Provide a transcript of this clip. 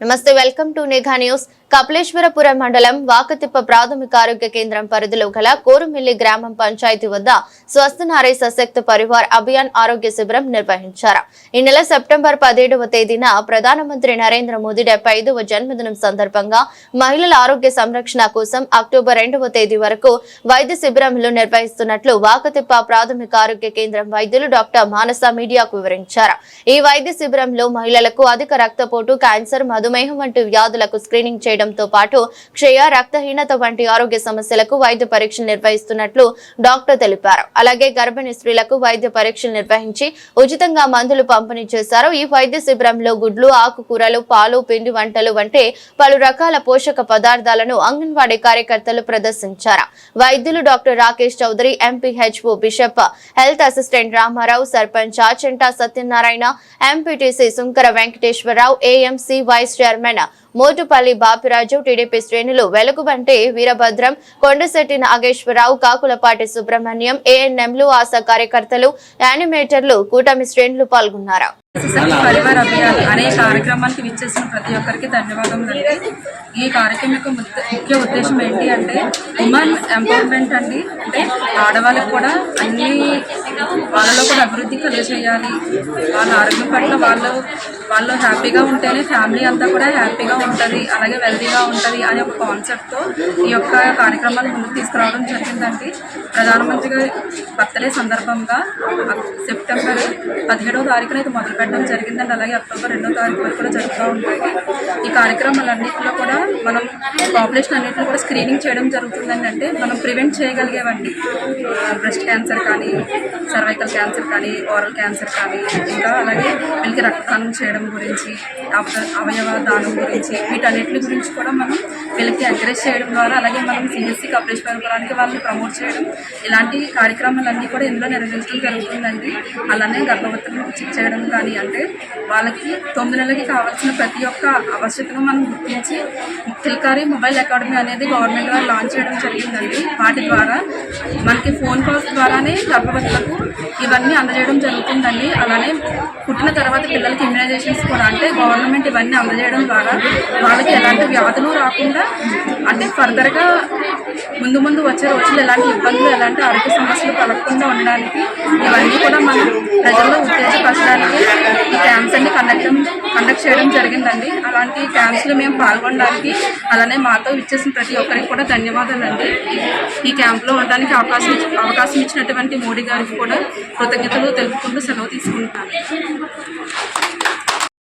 నమస్తే welcome to నిఘా news Kapileswarapuram మండలం వాకతిప్ప ప్రాథమిక ఆరోగ్య కేంద్రం పరిధిలో గల కోరుమిల్లి గ్రామం పంచాయతీ వద్ద స్వస్థనారీ సశక్త పరివార్ అభియాన్ ఆరోగ్య శిబిరం నిర్వహించారు. ఈ నెల సెప్టెంబర్ పదిహేడవ తేదీన ప్రధానమంత్రి నరేంద్ర మోదీ డెబ్బై ఐదవ జన్మదినం సందర్భంగా మహిళల ఆరోగ్య సంరక్షణ కోసం అక్టోబర్ రెండవ తేదీ వరకు వైద్య శిబిరంలు నిర్వహిస్తున్నట్లు వాకతిప్ప ప్రాథమిక ఆరోగ్య కేంద్రం వైద్యులు డాక్టర్ మానస మీడియాకు వివరించారు. ఈ వైద్య శిబిరంలో మహిళలకు అధిక రక్తపోటు క్యాన్సర్ మధుమేహం వంటి వ్యాధులకు స్క్రీనింగ్ చేయడం చేయడంతో పాటు క్షయ రక్తహీనత వంటి ఆరోగ్య సమస్యలకు వైద్య పరీక్షలు నిర్వహిస్తున్నట్లు డాక్టర్ తెలిపారు. అలాగే గర్భిణీ స్త్రీలకు వైద్య పరీక్షలు నిర్వహించి ఉచితంగా మందులు పంపిణీ చేశారు. ఈ వైద్య శిబిరంలో గుడ్లు ఆకుకూరలు పాలు పిండి వంటలు వంటి పలు రకాల పోషక పదార్థాలను అంగన్వాడీ కార్యకర్తలు ప్రదర్శించారు. వైద్యులు doctor Rakesh Chowdary MPHO bishop health assistant Ramarao sarpanch Achanta Satyanarayana MPTC Sunkara Venkateswararao AMC vice chairman Motupalli Bapiraju TDP శ్రేణులు వెలుగుబంటి వీరభద్రం కొండశెట్టి నాగేశ్వరరావు కాకులపాటి సుబ్రహ్మణ్యం ఏఎన్ఎంలు ఆశా కార్యకర్తలు యానిమేటర్లు కూటమి శ్రేణులు పాల్గొన్నారు. పరివార్ అభియాన్ అనే కార్యక్రమానికి విచ్చేసిన ప్రతి ఒక్కరికి ధన్యవాదములు. అండి ఈ కార్యక్రమం యొక్క ముఖ్య- ముఖ్య ఉద్దేశం ఏంటి అంటే ఉమెన్ ఎంపవర్మెంట్ అండి. అంటే ఆడవాళ్ళకి కూడా అన్ని వాళ్ళలో కూడా అభివృద్ధి కలిగజేయాలి. వాళ్ళ ఆరోగ్యం పట్ల వాళ్ళు వాళ్ళు హ్యాపీగా ఉంటేనే ఫ్యామిలీ అంతా కూడా హ్యాపీగా ఉంటుంది అలాగే వెల్తీగా ఉంటుంది అనే ఒక కాన్సెప్ట్తో ఈ యొక్క కార్యక్రమాన్ని ముందుకు తీసుకురావడం జరిగిందండి. ప్రధానమంత్రి గారి బర్త్డే సందర్భంగా సెప్టెంబర్ పదిహేడవ తారీఖున ఇది మొదలు పెట్టడం జరిగిందండి. అలాగే అక్టోబర్ రెండో తారీఖు వరకు కూడా జరుగుతూ ఉంటాయి. ఈ కార్యక్రమాలన్నింటిలో కూడా మనం పాపులేషన్ అన్నింటిలో కూడా స్క్రీనింగ్ చేయడం జరుగుతుందండి. అంటే మనం ప్రివెంట్ చేయగలిగేవండి బ్రెస్ట్ క్యాన్సర్ కానీ సర్వైకల్ క్యాన్సర్ కానీ ఓరల్ క్యాన్సర్ కానీ ఇంకా అలాగే వీళ్ళకి రక్తదానం చేయడం గురించి అవయవ దానం గురించి వీటన్నిటి గురించి కూడా మనం వీళ్ళకి ఎంకరేజ్ చేయడం ద్వారా అలాగే మనం సిఎస్సి కపిలేశ్వరపురానికి వాళ్ళని ప్రమోట్ చేయడం ఇలాంటి కార్యక్రమాలన్నీ కూడా ఇందులో నిర్వహించడం జరుగుతుందండి. అలానే గర్భం చెక్ చేయడం కానీ అంటే వాళ్ళకి తొమ్మిది నెలలకి కావాల్సిన ప్రతి ఒక్క ఆవశ్యకతను మనం గుర్తించి తిల్కారి మొబైల్ అకాడమీ అనేది గవర్నమెంట్ వారు లాంచ్ చేయడం జరిగిందండి. వాటి ద్వారా మనకి ఫోన్ కాల్స్ ద్వారానే గర్భవతులకు ఇవన్నీ అందజేయడం జరుగుతుందండి. అలానే పుట్టిన తర్వాత పిల్లలకి ఇమ్యునైజేషన్స్ కూడా అంటే గవర్నమెంట్ ఇవన్నీ అందజేయడం ద్వారా వాళ్ళకి ఎలాంటి వ్యాధులు రాకుండా అంటే ఫర్దర్గా ముందు ముందు వచ్చే రోజులు ఎలాంటి ఇబ్బందులు ఎలాంటి ఆరోగ్య సమస్యలు కలగకుండా ఉండడానికి ఇవన్నీ కూడా మనం ప్రజల్లో ఉత్తేజపరచడానికి ఈ క్యాంప్స్ అన్ని కండక్ట్ కండక్ట్ చేయడం జరిగిందండి. అలాంటి క్యాంప్స్లో మేము పాల్గొనడానికి అలానే మాతో ఇచ్చేసిన ప్రతి ఒక్కరికి కూడా ధన్యవాదాలండి. ఈ క్యాంప్లో ఉండడానికి అవకాశం ఇచ్చి- అవకాశం ఇచ్చినటువంటి మోడీ గారికి కూడా కృతజ్ఞతలు తెలుపుకుంటూ సెలవు తీసుకుంటాను.